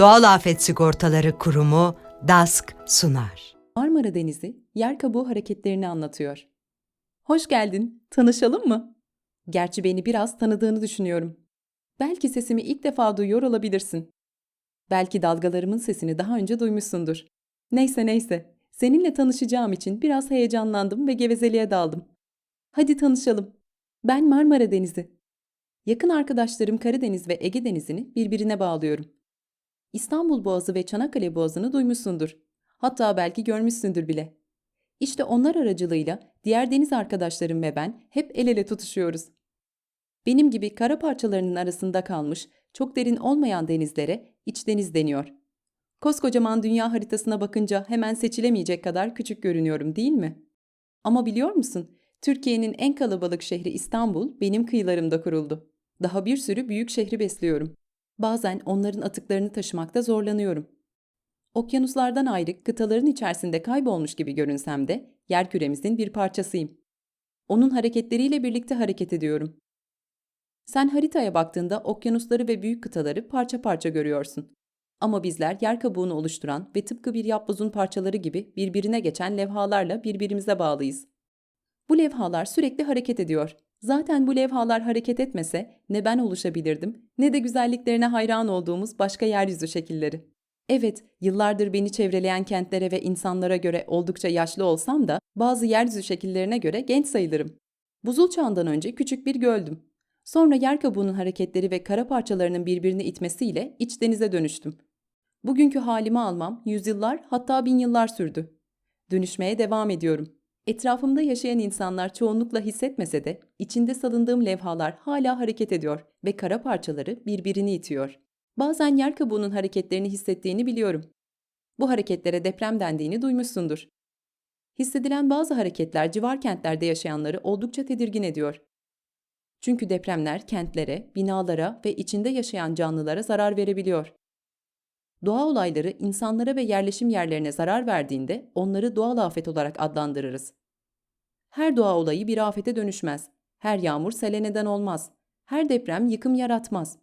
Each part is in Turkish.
Doğal Afet Sigortaları Kurumu DASK sunar. Marmara Denizi yer kabuğu hareketlerini anlatıyor. Hoş geldin, tanışalım mı? Gerçi beni biraz tanıdığını düşünüyorum. Belki sesimi ilk defa duyuyor olabilirsin. Belki dalgalarımın sesini daha önce duymuşsundur. Neyse neyse, seninle tanışacağım için biraz heyecanlandım ve gevezeliğe daldım. Hadi tanışalım. Ben Marmara Denizi. Yakın arkadaşlarım Karadeniz ve Ege Denizi'ni birbirine bağlıyorum. İstanbul Boğazı ve Çanakkale Boğazı'nı duymuşsundur. Hatta belki görmüşsündür bile. İşte onlar aracılığıyla diğer deniz arkadaşlarım ve ben hep el ele tutuşuyoruz. Benim gibi kara parçalarının arasında kalmış, çok derin olmayan denizlere iç deniz deniyor. Koskocaman dünya haritasına bakınca hemen seçilemeyecek kadar küçük görünüyorum değil mi? Ama biliyor musun? Türkiye'nin en kalabalık şehri İstanbul benim kıyılarımda kuruldu. Daha bir sürü büyük şehri besliyorum. Bazen onların atıklarını taşımakta zorlanıyorum. Okyanuslardan ayrı kıtaların içerisinde kaybolmuş gibi görünsem de yer küremizin bir parçasıyım. Onun hareketleriyle birlikte hareket ediyorum. Sen haritaya baktığında okyanusları ve büyük kıtaları parça parça görüyorsun. Ama bizler yer kabuğunu oluşturan ve tıpkı bir yapbozun parçaları gibi birbirine geçen levhalarla birbirimize bağlıyız. Bu levhalar sürekli hareket ediyor. Zaten bu levhalar hareket etmese ne ben oluşabilirdim ne de güzelliklerine hayran olduğumuz başka yeryüzü şekilleri. Evet, yıllardır beni çevreleyen kentlere ve insanlara göre oldukça yaşlı olsam da bazı yeryüzü şekillerine göre genç sayılırım. Buzul çağından önce küçük bir göldüm. Sonra yer kabuğunun hareketleri ve kara parçalarının birbirini itmesiyle iç denize dönüştüm. Bugünkü halimi almam yüzyıllar hatta bin yıllar sürdü. Dönüşmeye devam ediyorum. Etrafımda yaşayan insanlar çoğunlukla hissetmese de içinde salındığım levhalar hala hareket ediyor ve kara parçaları birbirini itiyor. Bazen yer kabuğunun hareketlerini hissettiğini biliyorum. Bu hareketlere deprem dendiğini duymuşsundur. Hissedilen bazı hareketler civar kentlerde yaşayanları oldukça tedirgin ediyor. Çünkü depremler kentlere, binalara ve içinde yaşayan canlılara zarar verebiliyor. Doğa olayları insanlara ve yerleşim yerlerine zarar verdiğinde onları doğal afet olarak adlandırırız. Her doğa olayı bir afete dönüşmez. Her yağmur sele neden olmaz. Her deprem yıkım yaratmaz.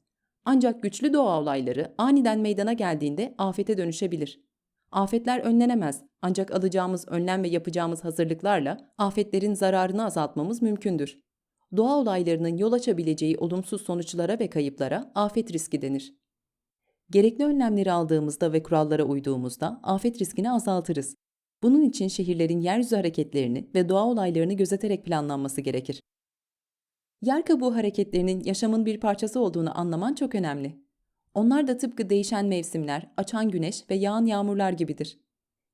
Ancak güçlü doğa olayları aniden meydana geldiğinde afete dönüşebilir. Afetler önlenemez ancak alacağımız önlem ve yapacağımız hazırlıklarla afetlerin zararını azaltmamız mümkündür. Doğa olaylarının yol açabileceği olumsuz sonuçlara ve kayıplara afet riski denir. Gerekli önlemleri aldığımızda ve kurallara uyduğumuzda afet riskini azaltırız. Bunun için şehirlerin yeryüzü hareketlerini ve doğa olaylarını gözeterek planlanması gerekir. Yer kabuğu hareketlerinin yaşamın bir parçası olduğunu anlaman çok önemli. Onlar da tıpkı değişen mevsimler, açan güneş ve yağan yağmurlar gibidir.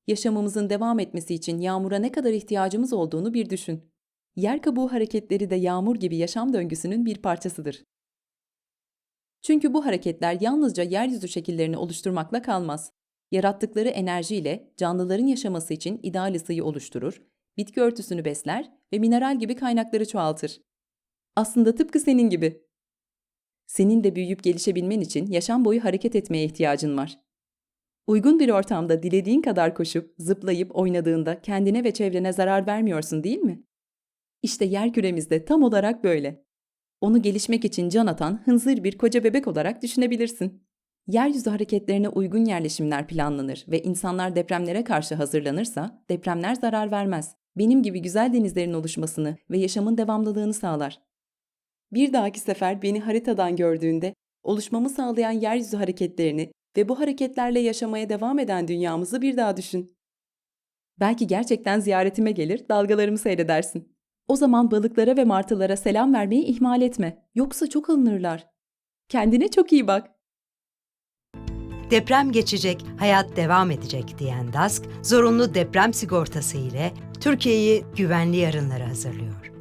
Yaşamımızın devam etmesi için yağmura ne kadar ihtiyacımız olduğunu bir düşün. Yer kabuğu hareketleri de yağmur gibi yaşam döngüsünün bir parçasıdır. Çünkü bu hareketler yalnızca yeryüzü şekillerini oluşturmakla kalmaz. Yarattıkları enerjiyle canlıların yaşaması için ideal ısıyı oluşturur, bitki örtüsünü besler ve mineral gibi kaynakları çoğaltır. Aslında tıpkı senin gibi. Senin de büyüyüp gelişebilmen için yaşam boyu hareket etmeye ihtiyacın var. Uygun bir ortamda dilediğin kadar koşup, zıplayıp oynadığında kendine ve çevrene zarar vermiyorsun değil mi? İşte yer küremizde tam olarak böyle. Onu gelişmek için can atan hınzır bir koca bebek olarak düşünebilirsin. Yeryüzü hareketlerine uygun yerleşimler planlanır ve insanlar depremlere karşı hazırlanırsa depremler zarar vermez. Benim gibi güzel denizlerin oluşmasını ve yaşamın devamlılığını sağlar. Bir dahaki sefer beni haritadan gördüğünde oluşmamı sağlayan yeryüzü hareketlerini ve bu hareketlerle yaşamaya devam eden dünyamızı bir daha düşün. Belki gerçekten ziyaretime gelir, dalgalarımı seyredersin. O zaman balıklara ve martılara selam vermeyi ihmal etme. Yoksa çok alınırlar. Kendine çok iyi bak. Deprem geçecek, hayat devam edecek diyen DASK, zorunlu deprem sigortası ile Türkiye'yi güvenli yarınlara hazırlıyor.